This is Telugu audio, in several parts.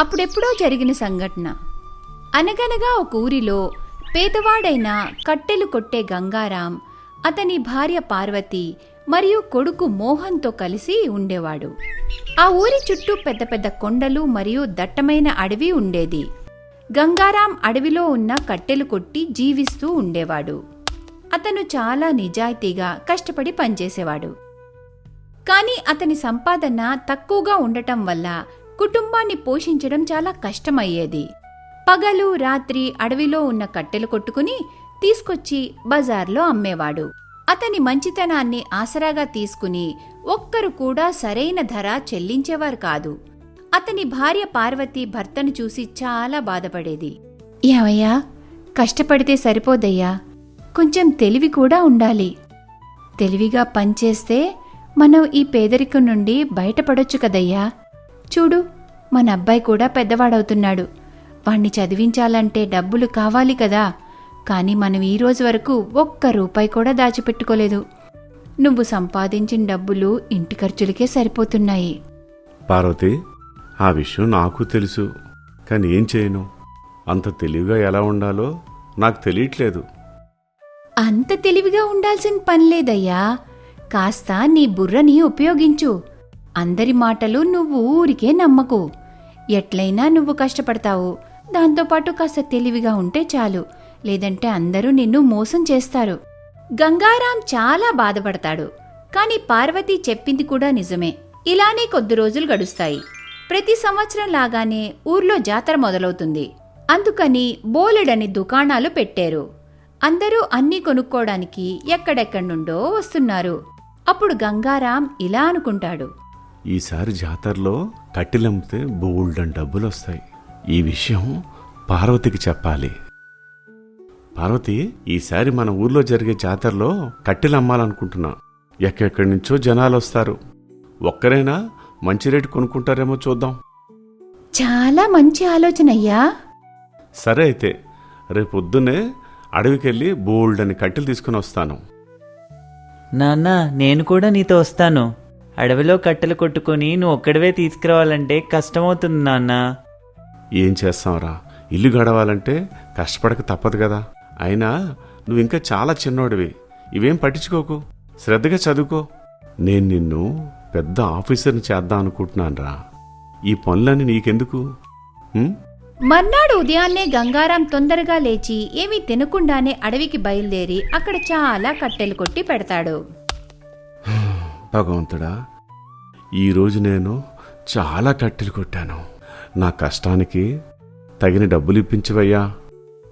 అప్పుడెప్పుడో జరిగిన సంఘటన. అనగనగా ఒక ఊరిలో పేదవాడైన కట్టెలు కొట్టే గంగారాం అతని భార్య పార్వతి మరియు కొడుకు మోహన్తో కలిసి ఉండేవాడు. ఆ ఊరి చుట్టూ పెద్ద పెద్ద కొండలు మరియు దట్టమైన అడవి ఉండేది. గంగారాం అడవిలో ఉన్న కట్టెలు కొట్టి జీవిస్తూ ఉండేవాడు. అతను చాలా నిజాయితీగా కష్టపడి పనిచేసేవాడు. కానీ అతని సంపాదన తక్కువగా ఉండటం వల్ల కుటుంబాన్ని పోషించడం చాలా కష్టమయ్యేది. పగలు రాత్రి అడవిలో ఉన్న కట్టెలు కొట్టుకుని తీసుకొచ్చి బజార్లో అమ్మేవాడు. అతని మంచితనాన్ని ఆసరాగా తీసుకుని ఒక్కరు కూడా సరైన ధర చెల్లించేవారు కాదు. అతని భార్య పార్వతి భర్తను చూసి చాలా బాధపడేది. ఏవయ్యా కష్టపడితే సరిపోదయ్యా కొంచెం తెలివి కూడా ఉండాలి. తెలివిగా పనిచేస్తే మనం ఈ పేదరికం నుండి బయటపడొచ్చు కదయ్యా. చూడు మన అబ్బాయి కూడా పెద్దవాడవుతున్నాడు. వాణ్ణి చదివించాలంటే డబ్బులు కావాలి కదా. కానీ మనం ఈ రోజు వరకు ఒక్క రూపాయి కూడా దాచిపెట్టుకోలేదు. నువ్వు సంపాదించిన డబ్బులు ఇంటి ఖర్చులకే సరిపోతున్నాయి. పార్వతి ఆ విషయం నాకు తెలుసు. కానీ ఏం చేయను? అంత తెలివిగా ఎలా ఉండాలో నాకు తెలియట్లేదు. అంత తెలివిగా ఉండాల్సిన పని లేదయ్యా. కాస్త నీ బుర్రని ఉపయోగించు. అందరి మాటలు నువ్వు ఊరికే నమ్మకు. ఎట్లయినా నువ్వు కష్టపడతావు. దాంతోపాటు కాస్త తెలివిగా ఉంటే చాలు. లేదంటే అందరూ నిన్ను మోసం చేస్తారు. గంగారాం చాలా బాధపడతాడు. కాని పార్వతి చెప్పింది కూడా నిజమే. ఇలానే కొద్ది రోజులు గడుస్తాయి. ప్రతి సంవత్సరం లాగానే ఊర్లో జాతర మొదలవుతుంది. అందుకని బోలెడని దుకాణాలు పెట్టారు. అందరూ అన్నీ కొనుక్కోడానికి ఎక్కడెక్కడి నుండో వస్తున్నారు. అప్పుడు గంగారాం ఇలా అనుకుంటాడు. ఈసారి జాతరలో కట్టెలమ్మితే బోల్డన్ డబ్బులు వస్తాయి. ఈ విషయం పార్వతికి చెప్పాలి. పార్వతి ఈసారి మన ఊర్లో జరిగే జాతరలో కట్టెలు అమ్మాలనుకుంటున్నా. ఎక్కడెక్కడి నుంచో జనాలు వస్తారు. ఒక్కరైనా మంచి రేటు కొనుక్కుంటారేమో చూద్దాం. చాలా మంచి ఆలోచన అయ్యా. సరే అయితే రేపు పొద్దున్నే అడవికెళ్ళి బోల్డ్ అని కట్టెలు తీసుకుని వస్తాను. నాన్న నేను కూడా నీతో వస్తాను. అడవిలో కట్టెలు కొట్టుకొని నువ్వు ఒక్కడివే తీసుకురావాలంటే కష్టమవుతుంది నాన్న. ఏం చేస్తాంరా? ఇల్లు గడవాలంటే కష్టపడక తప్పదు కదా. అయినా నువ్వు ఇంకా చాలా చిన్నోడివి. ఇవేం పట్టించుకోకు. శ్రద్ధగా చదువుకో. నేను నిన్ను పెద్ద ఆఫీసర్ని చేద్దాం అనుకుంటున్నానురా. ఈ పనులన్నీ నీకెందుకు? మర్నాడు ఉదయాన్నే గంగారాం తొందరగా లేచి ఏమీ తినకుండానే అడవికి బయలుదేరి అక్కడ చాలా కట్టెలు కొట్టి పెడతాడు. భగవంతుడా ఈరోజు నేను చాలా కట్టెలు కొట్టాను. నా కష్టానికి తగిన డబ్బులు ఇప్పించవయ్యా.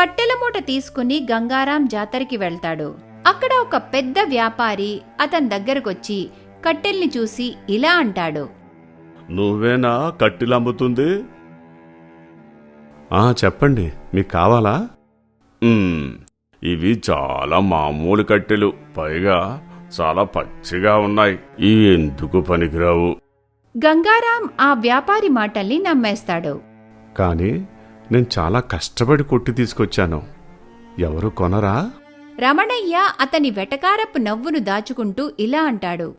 కట్టెల మూట తీసుకుని గంగారాం జాతరకి వెళ్తాడు. అక్కడ ఒక పెద్ద వ్యాపారి అతని దగ్గరకొచ్చి కట్టెల్ని చూసి ఇలా అంటాడు. నువ్వేనా కట్టెలు అమ్ముతుంది? ఆ చెప్పండి మీకు కావాలా? ఇవి చాలా మామూలు కట్టెలు. పైగా చాలా పచ్చిగా ఉన్నాయి. ఇవి ఎందుకు పనికిరావు? గంగారాం ఆ వ్యాపారి మాటల్ని నమ్మేస్తాడు. కానీ నేను చాలా కష్టపడి కొట్టి తీసుకొచ్చాను. ఎవరు కొనరా? రమణయ్య అతని వెటకారపు నవ్వును దాచుకుంటూ ఇలా అంటాడు.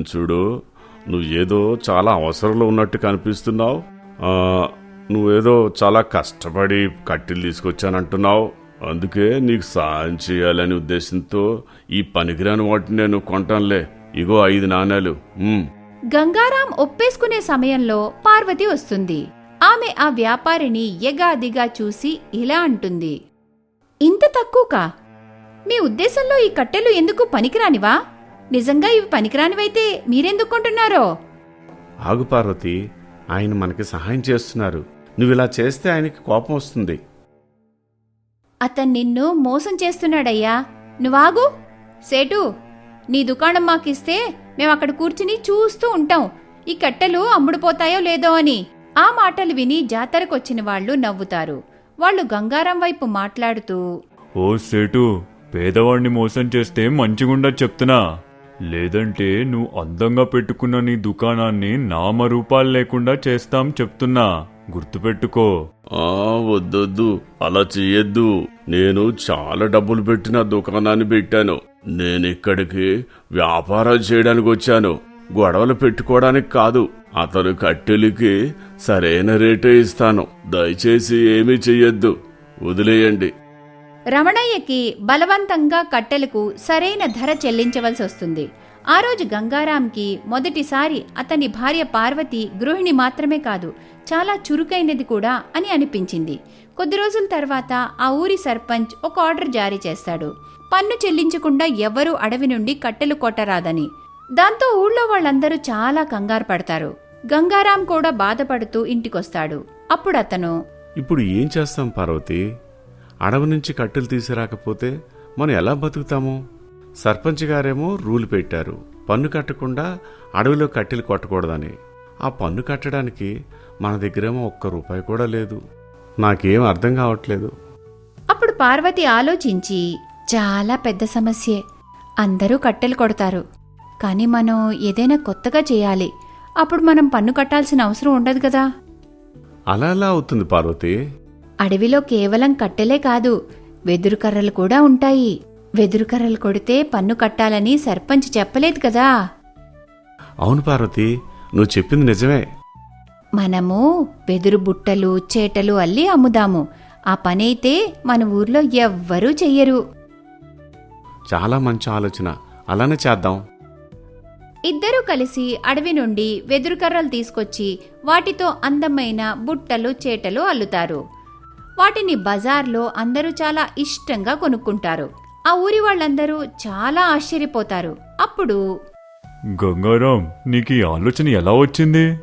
చూడు నువ్వేదో చాలా అవసరంలో ఉన్నట్టు కనిపిస్తున్నావు. ఆ, నువ్వేదో చాలా కష్టపడి కట్టెలు తీసుకొచ్చానంటున్నావు. అందుకే నీకు సాయం చేయాలనే ఉద్దేశంతో ఈ పనికిరాని వాటిని నేను కొంటానులే. ఇగో ఐదు నాణేలు. గంగారాం ఒప్పేసుకునే సమయంలో పార్వతి వస్తుంది. ఆమె ఆ వ్యాపారిని ఎగాదిగా చూసి ఇలా అంటుంది. ఇంత తక్కువకా? మీ ఉద్దేశంలో ఈ కట్టెలు ఎందుకు పనికిరానివా? నిజంగా ఇవి పనికిరానివైతే మీరెందుకు కొంటున్నారో? ఆగు పార్వతి ఆయన మనకి సహాయం చేస్తున్నారు. నువ్వు ఇలా చేస్తే ఆయనకి కోపం వస్తుంది. అతను నిన్ను మోసం చేస్తున్నాడయ్యా. నువ్వాగు సేటు నీ దుకాణం మాకిస్తే మేము అక్కడ కూర్చుని చూస్తూ ఉంటాం. ఈ కట్టెలు అమ్ముడుపోతాయో లేదో అని. ఆ మాటలు విని జాతరకొచ్చిన వాళ్ళు నవ్వుతారు. వాళ్ళు గంగారం వైపు మాట్లాడుతూ ఓ సేటు పేదవాడిని మోసం చేస్తే మంచిగుండా చెప్తున్నా. లేదంటే నువ్వు అందంగా పెట్టుకున్న నీ దుకాణాన్ని నామరూపాలు లేకుండా చేస్తాం చెప్తున్నా. గుర్తుపెట్టుకో. ఆ వద్దొద్దు. అలా చెయ్యొద్దు. నేను చాలా డబ్బులు పెట్టిన దుకాణాన్ని పెట్టాను. నేను ఇక్కడికి వ్యాపారం చేయడానికి వచ్చాను గొడవలు పెట్టుకోవడానికి కాదు. అతను కట్టెలకి సరైన రేటే ఇస్తాను. దయచేసి ఏమీ చెయ్యొద్దు. వదిలేయండి. రమణయ్యకి బలవంతంగా కట్టెలకు సరైన ధర చెల్లించవలసి వస్తుంది ఆ రోజు గంగారాంకి మొదటిసారి అతని భార్య పార్వతి గృహిణి మాత్రమే కాదు చాలా చురుకైనది కూడా అని అనిపించింది. కొద్ది రోజుల తర్వాత ఆ ఊరి సర్పంచ్ ఒక ఆర్డర్ జారీ చేస్తాడు. పన్ను చెల్లించకుండా ఎవ్వరూ అడవి నుండి కట్టెలు కొట్టరాదని. దాంతో ఊళ్ళో వాళ్ళందరూ చాలా కంగారు పడతారు. గంగారాం కూడా బాధపడుతూ ఇంటికొస్తాడు. అప్పుడు అతను ఇప్పుడు ఏం చేస్తాం పార్వతి? అడవి నుంచి కట్టెలు తీసుకురాకపోతే మనం ఎలా బతుకుతాము? సర్పంచ్ గారేమో రూల్ పెట్టారు. పన్ను కట్టకుండా అడవిలో కట్టెలు కొట్టకూడదని. ఆ పన్ను కట్టడానికి మన దగ్గరేమో ఒక్క రూపాయి కూడా లేదు. నాకేం అర్థం కావట్లేదు. అప్పుడు పార్వతి ఆలోచించి చాలా పెద్ద సమస్యే. అందరూ కట్టెలు కొడతారు. కానీ మనం ఏదైనా కొత్తగా చేయాలి. అప్పుడు మనం పన్ను కట్టాల్సిన అవసరం ఉండదు కదా. అలా ఎలా అవుతుంది పార్వతి? అడవిలో కేవలం కట్టెలే కాదు వెదురు కర్రలు కూడా ఉంటాయి. వెదురు కర్రలు కొడితే పన్ను కట్టాలని సర్పంచ్ చెప్పలేదు కదా. అవును పార్వతి నువ్వు చెప్పింది నిజమే. మనము వెదురు బుట్టలు చేటలు అల్లి అమ్ముదాము. ఆ పనైతే మన ఊర్లో ఎవ్వరూ చెయ్యరు. చాలా మంచి ఆలోచన. అలానే చేద్దాం. ఇద్దరూ కలిసి అడవి నుండి వెదురు కర్రలు తీసుకొచ్చి వాటితో అందమైన బుట్టలు చేటలు అల్లుతారు. వాటిని బజార్లో అందరూ చాలా ఇష్టంగా కొనుక్కుంటారు. ఆ ఊరి వాళ్ళందరూ చాలా ఆశ్చర్యపోతారు. అప్పుడు గంగారాం నీకు ఈ ఆలోచన ఎలా వచ్చింది?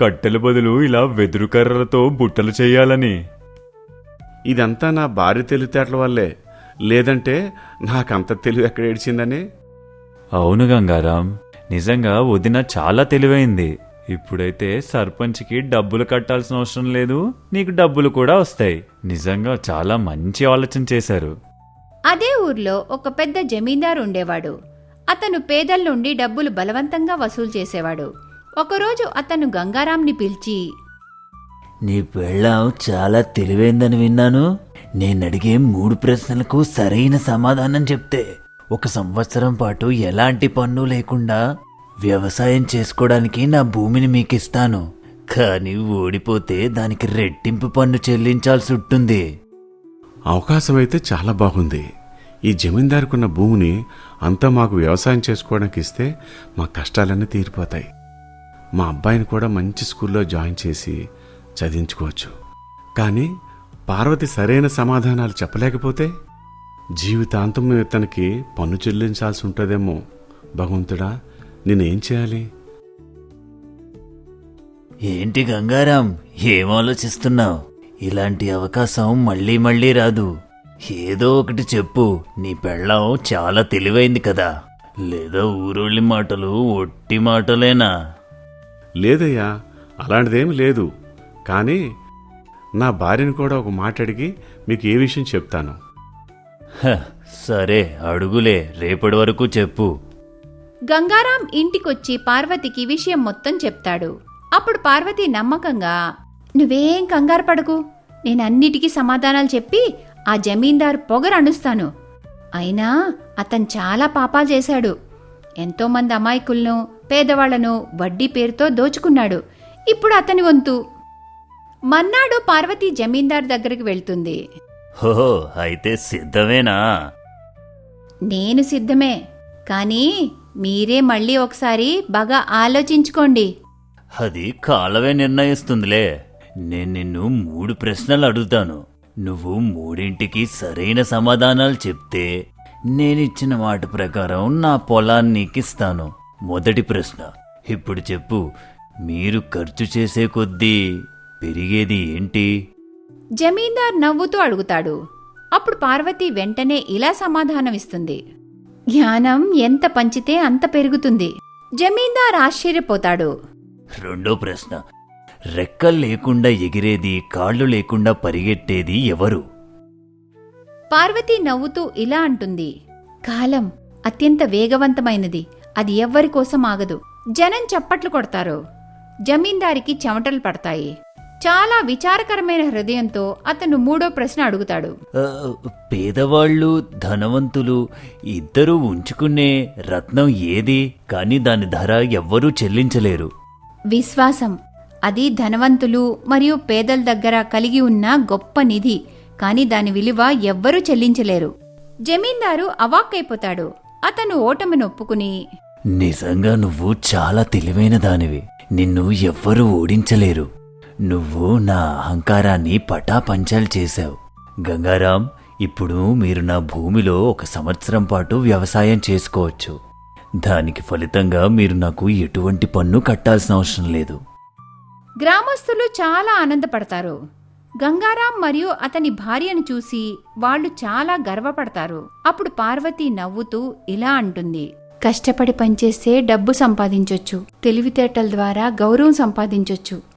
కట్టెల బదులు ఇలా వెదురు కర్రలతో బుట్టలు చేయాలని. ఇదంతా నా భార్య తెలివితేటల వల్లే. లేదంటే నాకంత తెలివి ఎక్కడ ఏడ్చిందని? అవును గంగారాం నిజంగా వదిన చాలా తెలివైంది. ఇప్పుడైతే సర్పంచ్కి డబ్బులు కట్టాల్సిన అవసరం లేదు నీకు డబ్బులు కూడా వస్తాయి. నిజంగా చాలా మంచి ఆలోచన చేశారు. అదే ఊర్లో ఒక పెద్ద జమీందారు ఉండేవాడు. అతను పేదల నుండి డబ్బులు బలవంతంగా వసూలు చేసేవాడు. ఒకరోజు అతను గంగారాంని పిలిచి నీ పెళ్ళం చాలా తెలివైందని విన్నాను. నేను అడిగే మూడు ప్రశ్నలకు సరైన సమాధానం చెప్తే ఒక సంవత్సరం పాటు ఎలాంటి పన్ను లేకుండా వ్యవసాయం చేసుకోవడానికి నా భూమిని మీకు ఇస్తాను కానీ ఓడిపోతే దానికి రెట్టింపు పన్ను చెల్లించాల్సి ఉంటుంది. అవకాశం అయితే చాలా బాగుంది. ఈ జమీందారుకున్న భూమిని అంతా మాకు వ్యవసాయం చేసుకోవడానికి ఇస్తే మా కష్టాలన్నీ తీరిపోతాయి. మా అబ్బాయిని కూడా మంచి స్కూల్లో జాయిన్ చేసి చదివించుకోవచ్చు. కానీ పార్వతి సరైన సమాధానాలు చెప్పలేకపోతే? జీవితాంతం ఇతనికి పన్ను చెల్లించాల్సి ఉంటుందేమో భగవంతుడా నేనేం చేయాలి? ఏంటి గంగారాం ఏం ఆలోచిస్తున్నావు? ఇలాంటి అవకాశం మళ్ళీ మళ్ళీ రాదు. ఏదో ఒకటి చెప్పు. నీ పెళ్ళాం చాలా తెలివైంది కదా. లేదా ఊరోళ్ళి మాటలు ఒట్టి మాటలేనా? లేదయ్యా అలాంటిదేమీ లేదు. కానీ నా భార్యను కూడా ఒక మాట అడిగి మీకు ఏ విషయం చెప్తాను. హ, సరే అడుగులే. రేపటి వరకు చెప్పు. గంగారాం ఇంటికొచ్చి పార్వతికి విషయం మొత్తం చెప్తాడు. అప్పుడు పార్వతి నమ్మకంగా నువ్వేం కంగారు పడకు. నేను అన్నిటికీ సమాధానాలు చెప్పి ఆ జమీందార్ పొగరు అణుస్తాను. అయినా అతను చాలా పాపాలు చేశాడు. ఎంతోమంది అమాయకులను పేదవాళ్ళను వడ్డీ పేరుతో దోచుకున్నాడు. ఇప్పుడు అతని వంతు. మన్నాడు పార్వతి జమీందార్ దగ్గరికి వెళ్తుంది. హో అయితే సిద్ధమేనా? నేను సిద్ధమే. కానీ మీరే మళ్ళీ ఒకసారి బాగా ఆలోచించుకోండి. అది కాలవే నిర్ణయిస్తుందిలే. నేను నిన్ను మూడు ప్రశ్నలు అడుగుతాను. నువ్వు మూడింటికి సరైన సమాధానాలు చెప్తే నేనిచ్చిన మాట ప్రకారం నా పొలాన్ని నీకిస్తాను. మొదటి ప్రశ్న ఇప్పుడు చెప్పు మీరు ఖర్చు చేసే కొద్దీ పెరిగేది ఏంటి? జమీందార్ నవ్వుతూ అడుగుతాడు. అప్పుడు పార్వతి వెంటనే ఇలా సమాధానమిస్తుంది. జ్ఞానం ఎంత పంచితే అంత పెరుగుతుంది. జమీందార్ ఆశ్చర్యపోతాడు. రెండో ప్రశ్న రెక్కలు లేకుండా ఎగిరేది కాళ్ళు లేకుండా పరిగెట్టేది ఎవరు? పార్వతి నవ్వుతూ ఇలా అంటుంది కాలం అత్యంత వేగవంతమైనది. అది ఎవ్వరి కోసం ఆగదు. జనం చప్పట్లు కొడతారు. జమీందారికి చెమటలు పడతాయి. చాలా విచారకరమైన హృదయంతో అతను మూడో ప్రశ్న అడుగుతాడు. పేదవాళ్ళు ధనవంతులు ఇద్దరూ ఉంచుకునే రత్నం ఏది? కానీ దాని ధర ఎవ్వరూ చెల్లించలేరు. విశ్వాసం. అది ధనవంతులు మరియు పేదల దగ్గర కలిగి ఉన్న గొప్ప నిధి కాని దాని విలువ ఎవ్వరూ చెల్లించలేరు. జమీందారు అవాక్కైపోతాడు. అతను ఓటమిని ఒప్పుకుని నిజంగా నువ్వు చాలా తెలివైన దానివి. నిన్ను ఎవ్వరూ ఓడించలేరు. నువ్వు నా అహంకారాన్ని పటాపంచాలు చేశావు. గంగారాం ఇప్పుడు మీరు నా భూమిలో ఒక సంవత్సరం పాటు వ్యవసాయం చేసుకోవచ్చు. దానికి ఫలితంగా మీరు నాకు ఎటువంటి పన్ను కట్టాల్సిన అవసరం లేదు. గ్రామస్తులు చాలా ఆనందపడతారు. గంగారాం మరియు అతని భార్యను చూసి వాళ్ళు చాలా గర్వపడతారు. అప్పుడు పార్వతి నవ్వుతూ ఇలా అంటుంది. కష్టపడి పనిచేస్తే డబ్బు సంపాదించొచ్చు. తెలివితేటల ద్వారా గౌరవం సంపాదించొచ్చు.